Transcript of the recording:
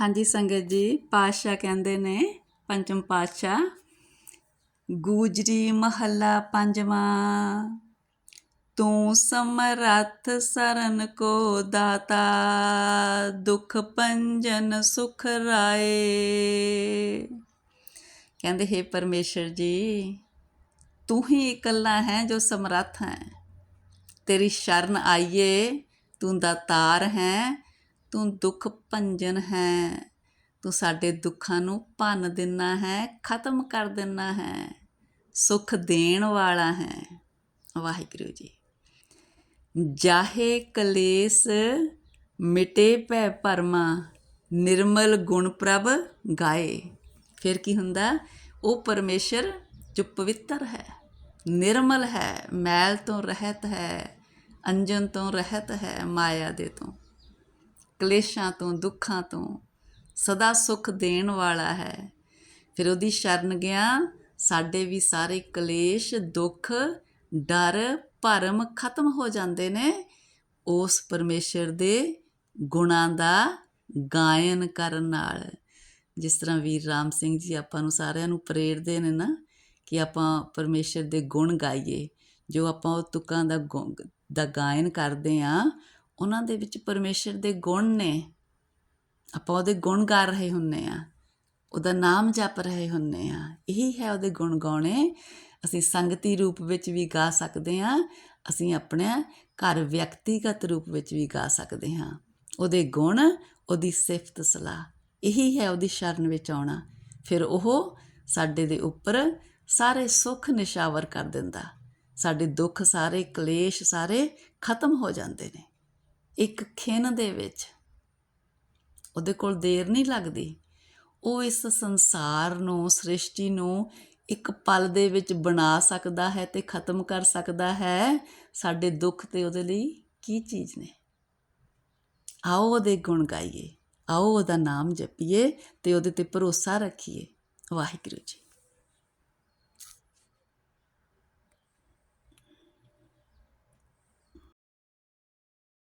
ਹਾਂਜੀ ਸੰਗਤ ਜੀ, ਪਾਤਸ਼ਾਹ ਕਹਿੰਦੇ ਨੇ ਪੰਚਮ ਪਾਤਸ਼ਾਹ, ਗੂਜਰੀ ਮਹੱਲਾ ਪੰਜਵਾਂ, ਤੂੰ ਸਮਰੱਥ ਸਰਨ ਕੋ ਦਾਤਾ, ਦੁਖ ਪੰਜਨ ਸੁਖ ਰਾਏ। ਕਹਿੰਦੇ, ਹੈ ਪਰਮੇਸ਼ਰ ਜੀ, ਤੂੰ ਹੀ ਇਕੱਲਾ ਹੈ ਜੋ ਸਮਰੱਥ ਹੈ। ਤੇਰੀ ਸ਼ਰਨ ਆਈਏ, ਤੂੰ ਦਾਤਾਰ ਹੈ ਤੂੰ ਦੁੱਖ ਭੰਜਨ ਹੈ। ਤੂੰ ਸਾਡੇ ਦੁੱਖਾਂ ਨੂੰ ਭੰਨ ਦਿੰਨਾ ਹੈ, ਖਤਮ ਕਰ ਦਿੰਨਾ ਹੈ। ਸੁਖ ਦੇਣ ਵਾਲਾ ਹੈ। ਵਾਹਿਗੁਰੂ ਜੀ। ਜਾਹੇ ਕਲੇਸ਼ ਮਿਟੇ ਭੈ ਪਰਮਾ, ਨਿਰਮਲ ਗੁਣ ਪ੍ਰਭ ਗਾਏ। ਫਿਰ ਕੀ ਹੁੰਦਾ? ਉਹ ਪਰਮੇਸ਼ਰ ਜੋ ਪਵਿੱਤਰ ਹੈ, ਨਿਰਮਲ ਹੈ, ਮੈਲ ਤੋਂ ਰਹਿਤ ਹੈ, ਅੰਜਨ ਤੋਂ ਰਹਿਤ ਹੈ, ਮਾਇਆ ਦੇ ਤੋਂ। ਕਲੇਸ਼ਾਂ ਤੋਂ, ਦੁੱਖਾਂ ਤੋਂ ਸਦਾ ਸੁਖ ਦੇਣ ਵਾਲਾ ਹੈ। ਫਿਰ ਉਹਦੀ ਸ਼ਰਨ ਗਿਆ, ਸਾਡੇ ਵੀ ਸਾਰੇ ਕਲੇਸ਼, ਦੁੱਖ, ਡਰ, ਭਰਮ ਖਤਮ ਹੋ ਜਾਂਦੇ ਨੇ। ਉਸ ਪਰਮੇਸ਼ਰ ਦੇ ਗੁਣਾਂ ਦਾ ਗਾਇਨ ਕਰਨ ਨਾਲ। ਜਿਸ ਤਰ੍ਹਾਂ ਵੀਰ ਰਾਮ ਸਿੰਘ ਜੀ ਆਪਾਂ ਨੂੰ ਸਾਰਿਆਂ ਨੂੰ ਪ੍ਰੇਰਦੇ ਨੇ ਨਾ ਕਿ ਆਪਾਂ ਪਰਮੇਸ਼ਰ ਦੇ ਗੁਣ ਗਾਈਏ। ਜੋ ਆਪਾਂ ਉਹ ਤੁਕਾਂ ਦਾ ਗੁਣ- ਦਾ ਗਾਇਨ ਕਰਦੇ ਆ ਉਹਨਾਂ ਦੇ ਵਿੱਚ ਪਰਮੇਸ਼ਰ ਦੇ ਗੁਣ ਨੇ। ਆਪਾਂ ਉਹਦੇ ਗੁਣ ਗਾ ਰਹੇ ਹੁੰਨੇ ਆ। ਉਹਦਾ ਨਾਮ ਜਪ ਰਹੇ ਹੁੰਨੇ ਆ। ਇਹੀ ਹੈ ਉਹਦੇ ਗੁਣ ਗਾਉਣੇ। ਅਸੀਂ ਸੰਗਤੀ ਰੂਪ ਵਿੱਚ ਵੀ ਗਾ ਸਕਦੇ ਹਾਂ। ਅਸੀਂ ਆਪਣੇ ਘਰ ਵਿਅਕਤੀਗਤ ਰੂਪ ਵਿੱਚ ਵੀ ਗਾ ਸਕਦੇ ਹਾਂ। ਉਹਦੇ ਗੁਣ, ਉਹਦੀ ਸਿਫਤ ਸਲਾਹ, ਇਹੀ ਹੈ ਉਹਦੀ ਸ਼ਰਨ ਵਿੱਚ ਆਉਣਾ। ਫਿਰ ਉਹ ਸਾਡੇ ਦੇ ਉੱਪਰ ਸਾਰੇ ਸੁੱਖ ਨਿਸ਼ਾਵਰ ਕਰ ਦਿੰਦਾ। ਸਾਡੇ ਦੁੱਖ, ਸਾਰੇ ਕਲੇਸ਼ ਸਾਰੇ ਖਤਮ ਹੋ ਜਾਂਦੇ ਨੇ। ਇੱਕ ਖਿਣ ਦੇ ਵਿੱਚ। ਉਹਦੇ ਕੋਲ ਦੇਰ ਨਹੀਂ ਲੱਗਦੀ। ਉਹ ਇਸ ਸੰਸਾਰ ਨੂੰ, ਸ੍ਰਿਸ਼ਟੀ ਨੂੰ ਇੱਕ ਪਲ ਦੇ ਵਿੱਚ ਬਣਾ ਸਕਦਾ ਹੈ ਤੇ ਖਤਮ ਕਰ ਸਕਦਾ ਹੈ। ਸਾਡੇ ਦੁੱਖ ਤੇ ਉਹਦੇ ਲਈ ਕੀ ਚੀਜ਼ ਨੇ? ਆਓ ਉਹਦੇ ਗੁਣ ਗਾਈਏ। ਆਓ ਉਹਦਾ ਨਾਮ ਜਪੀਏ ਤੇ ਉਹਦੇ ਤੇ ਭਰੋਸਾ ਰੱਖੀਏ। ਵਾਹਿਗੁਰੂ ਜੀ।